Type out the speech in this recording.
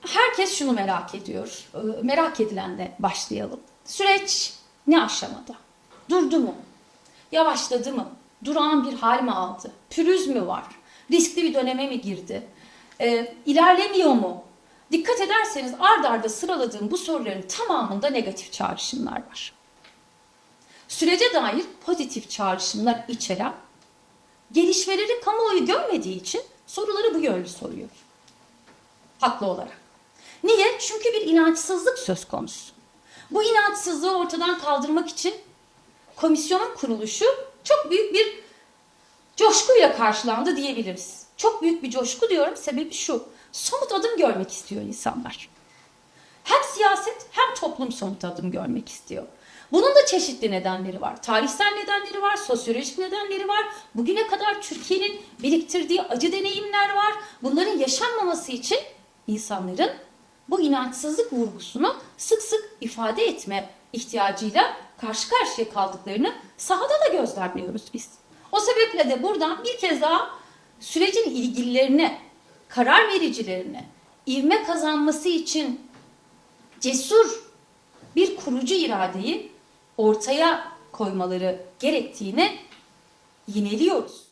herkes şunu merak ediyor. Ee, Merak edilenle başlayalım. Süreç ne aşamada? Durdu mu? Yavaşladı mı? Durağan bir hal mi aldı? Pürüz mü var? Riskli bir döneme mi girdi? Ee, ilerlemiyor mu? Dikkat ederseniz ard arda sıraladığım bu soruların tamamında negatif çağrışımlar var. Sürece dair pozitif çağrışımlar içeren gelişmeleri kamuoyu görmediği için soruları bu yönlü soruyor. Haklı olarak. Niye? Çünkü bir inançsızlık söz konusu. Bu inançsızlığı ortadan kaldırmak için komisyonun kuruluşu çok büyük bir coşkuyla karşılandı diyebiliriz. Çok büyük bir coşku diyorum. Sebebi şu. Somut adım görmek istiyor insanlar. Hem siyaset hem toplum somut adım görmek istiyor. Bunun da çeşitli nedenleri var. Tarihsel nedenleri var, sosyolojik nedenleri var. Bugüne kadar Türkiye'nin biriktirdiği acı deneyimler var. Bunların yaşanmaması için insanların bu inançsızlık vurgusunu sık sık ifade etme ihtiyacıyla karşı karşıya kaldıklarını sahada da gözlemliyoruz biz. O sebeple de buradan bir kez daha sürecin ilgililerine, karar vericilerine ivme kazanması için cesur bir kurucu iradeyi ortaya koymaları gerektiğine yineliyoruz.